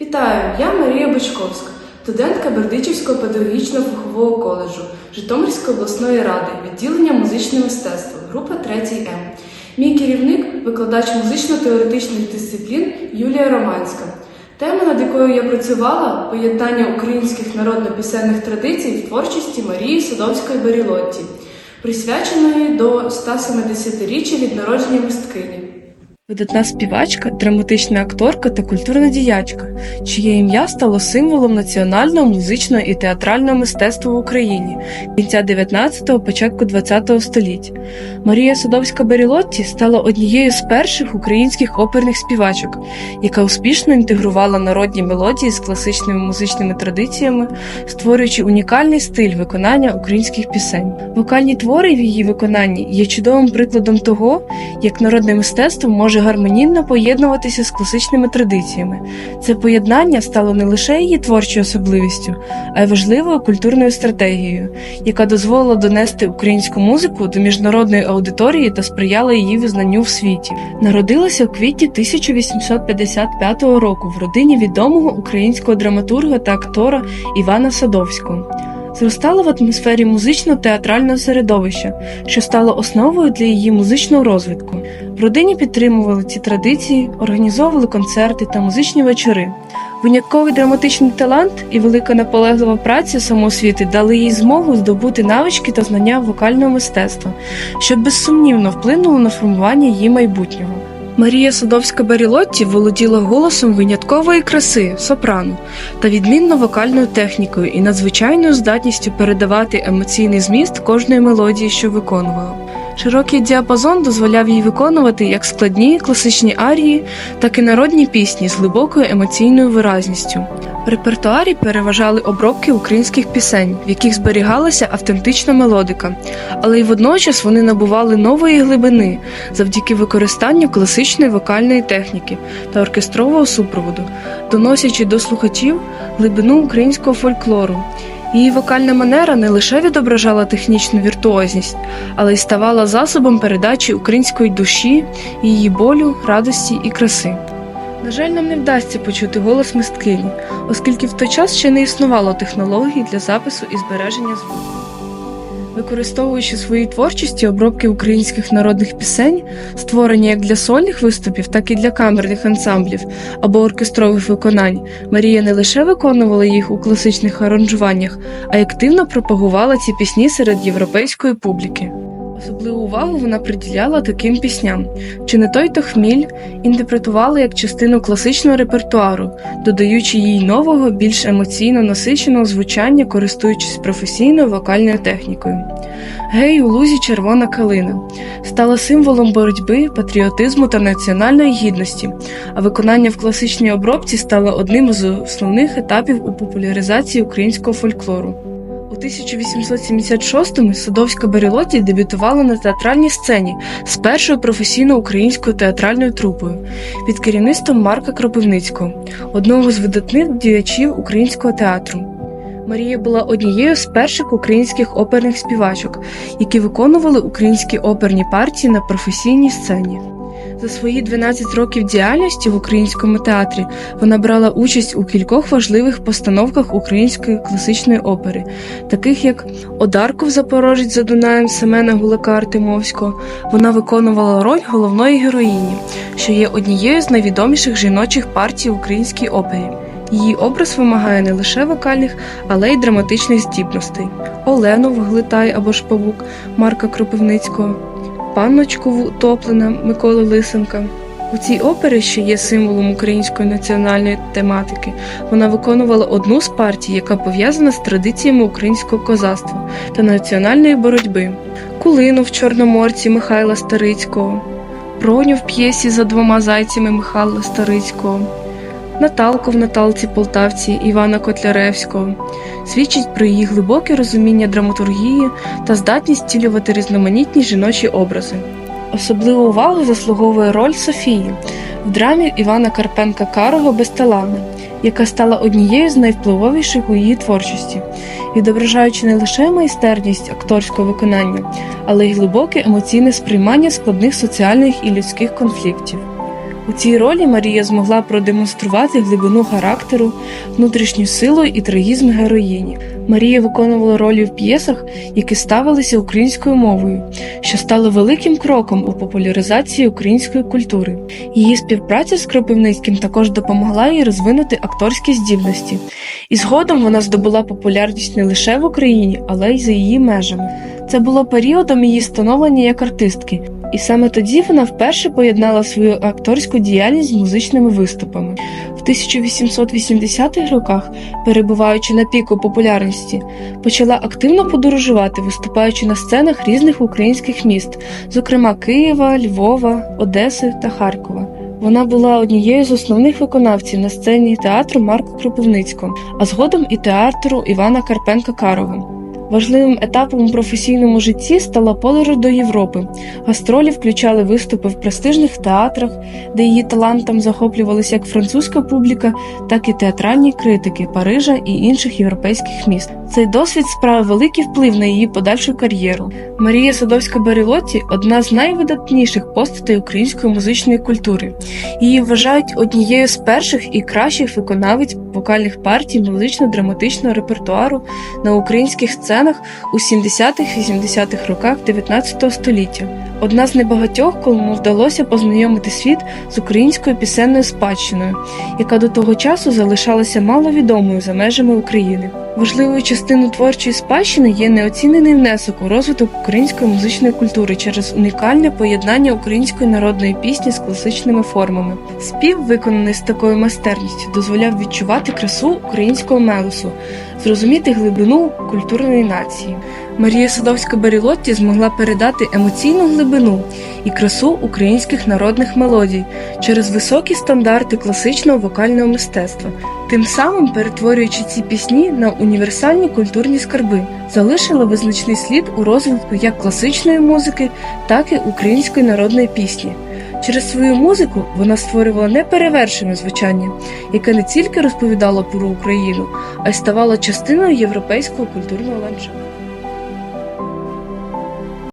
Вітаю, я Марія Бочковська, студентка Бердичівського педагогічно-фахового коледжу Житомирської обласної ради, відділення музичне мистецтво, група 3 М. Мій керівник викладач музично-теоретичних дисциплін Юлія Романська. Тема, над якою я працювала, поєднання українських народно-пісенних традицій в творчості Марії Садовської Берілотті, присвяченої до 170-річчя від народження мисткині. Видатна співачка, драматична акторка та культурна діячка, чиє ім'я стало символом національного музичного і театрального мистецтва в Україні кінця 19-го, початку 20-го століття. Марія Садовська Берілотті стала однією з перших українських оперних співачок, яка успішно інтегрувала народні мелодії з класичними музичними традиціями, створюючи унікальний стиль виконання українських пісень. Вокальні твори в її виконанні є чудовим прикладом того, як народне мистецтво може гармонійно поєднуватися з класичними традиціями. Це поєднання стало не лише її творчою особливістю, а й важливою культурною стратегією, яка дозволила донести українську музику до міжнародної аудиторії та сприяла її визнанню в світі. Народилася у квітні 1855 року в родині відомого українського драматурга та актора Івана Садовського. Зростала в атмосфері музично-театрального середовища, що стало основою для її музичного розвитку. В родині підтримували ці традиції, організовували концерти та музичні вечори. Винятковий драматичний талант і велика наполеглива праця самоосвіти дали їй змогу здобути навички та знання вокального мистецтва, що безсумнівно вплинуло на формування її майбутнього. Марія Садовська Барілотті володіла голосом виняткової краси сопрано та відмінно вокальною технікою і надзвичайною здатністю передавати емоційний зміст кожної мелодії, що виконувала. Широкий діапазон дозволяв їй виконувати як складні класичні арії, так і народні пісні з глибокою емоційною виразністю. В репертуарі переважали обробки українських пісень, в яких зберігалася автентична мелодика, але й водночас вони набували нової глибини завдяки використанню класичної вокальної техніки та оркестрового супроводу, доносячи до слухачів глибину українського фольклору. Її вокальна манера не лише відображала технічну віртуозність, але й ставала засобом передачі української душі, її болю, радості і краси. На жаль, нам не вдасться почути голос мисткині, оскільки в той час ще не існувало технологій для запису і збереження звуку. Використовуючи в своїй творчості обробки українських народних пісень, створені як для сольних виступів, так і для камерних ансамблів або оркестрових виконань, Марія не лише виконувала їх у класичних аранжуваннях, а й активно пропагувала ці пісні серед європейської публіки. Особливу увагу вона приділяла таким пісням, чи не той то хміль інтерпретувала як частину класичного репертуару, додаючи їй нового, більш емоційно насиченого звучання, користуючись професійною вокальною технікою. Гей, у лузі червона калина стала символом боротьби, патріотизму та національної гідності, а виконання в класичній обробці стало одним з основних етапів у популяризації українського фольклору. У 1876-му Садовська Берілоті дебютувала на театральній сцені з першою професійно українською театральною трупою під керівництвом Марка Кропивницького, одного з видатних діячів українського театру. Марія була однією з перших українських оперних співачок, які виконували українські оперні партії на професійній сцені. За свої 12 років діяльності в українському театрі вона брала участь у кількох важливих постановках української класичної опери, таких як Одарков Запорожець за Дунаєм Семена Гулака Артемовського. Вона виконувала роль головної героїні, що є однією з найвідоміших жіночих партій в українській опері. Її образ вимагає не лише вокальних, але й драматичних здібностей. Олену в Глитай або ж павук Марка Кропивницького, панночку утоплена Миколи Лисенка. У цій опері, що є символом української національної тематики, вона виконувала одну з партій, яка пов'язана з традиціями українського козацтва та національної боротьби: Кулину в Чорноморці Михайла Старицького, Броню в п'єсі за двома зайцями Михайла Старицького. Наталку в Наталці Полтавці Івана Котляревського свідчить про її глибоке розуміння драматургії та здатність втілювати різноманітні жіночі образи. Особливу увагу заслуговує роль Софії в драмі Івана Карпенка Карого Безталана, яка стала однією з найвпливовіших у її творчості, відображаючи не лише майстерність акторського виконання, але й глибоке емоційне сприймання складних соціальних і людських конфліктів. У цій ролі Марія змогла продемонструвати глибину характеру, внутрішню силу і трагізм героїні. Марія виконувала ролі в п'єсах, які ставилися українською мовою, що стало великим кроком у популяризації української культури. Її співпраця з Кропивницьким також допомогла їй розвинути акторські здібності, і згодом вона здобула популярність не лише в Україні, але й за її межами. Це було періодом її становлення як артистки, і саме тоді вона вперше поєднала свою акторську діяльність з музичними виступами. В 1880-х роках, перебуваючи на піку популярності, почала активно подорожувати, виступаючи на сценах різних українських міст, зокрема Києва, Львова, Одеси та Харкова. Вона була однією з основних виконавців на сцені театру Марка Кропивницького, а згодом і театру Івана Карпенка Карого. Важливим етапом у професійному житті стала подорож до Європи. Гастролі включали виступи в престижних театрах, де її талантом захоплювалися як французька публіка, так і театральні критики Парижа і інших європейських міст. Цей досвід справив великий вплив на її подальшу кар'єру. Марія Садовська Барілоті одна з найвидатніших постатей української музичної культури. Її вважають однією з перших і кращих виконавиць вокальних партій музично-драматичного репертуару на українських сценах у 70-80-х роках 19 століття. Одна з небагатьох, кому вдалося познайомити світ з українською пісенною спадщиною, яка до того часу залишалася маловідомою за межами України. Важливою частиною творчої спадщини є неоцінений внесок у розвиток української музичної культури через унікальне поєднання української народної пісні з класичними формами. Спів, виконаний з такою майстерністю, дозволяв відчувати красу українського мелосу, зрозуміти глибину культурної нації. Марія Садовська Барілотті змогла передати емоційну глибину і красу українських народних мелодій через високі стандарти класичного вокального мистецтва, тим самим перетворюючи ці пісні на універсальні культурні скарби, залишила визначний слід у розвитку як класичної музики, так і української народної пісні. Через свою музику вона створювала неперевершене звучання, яке не тільки розповідало про Україну, а й ставало частиною європейського культурного ландшафту.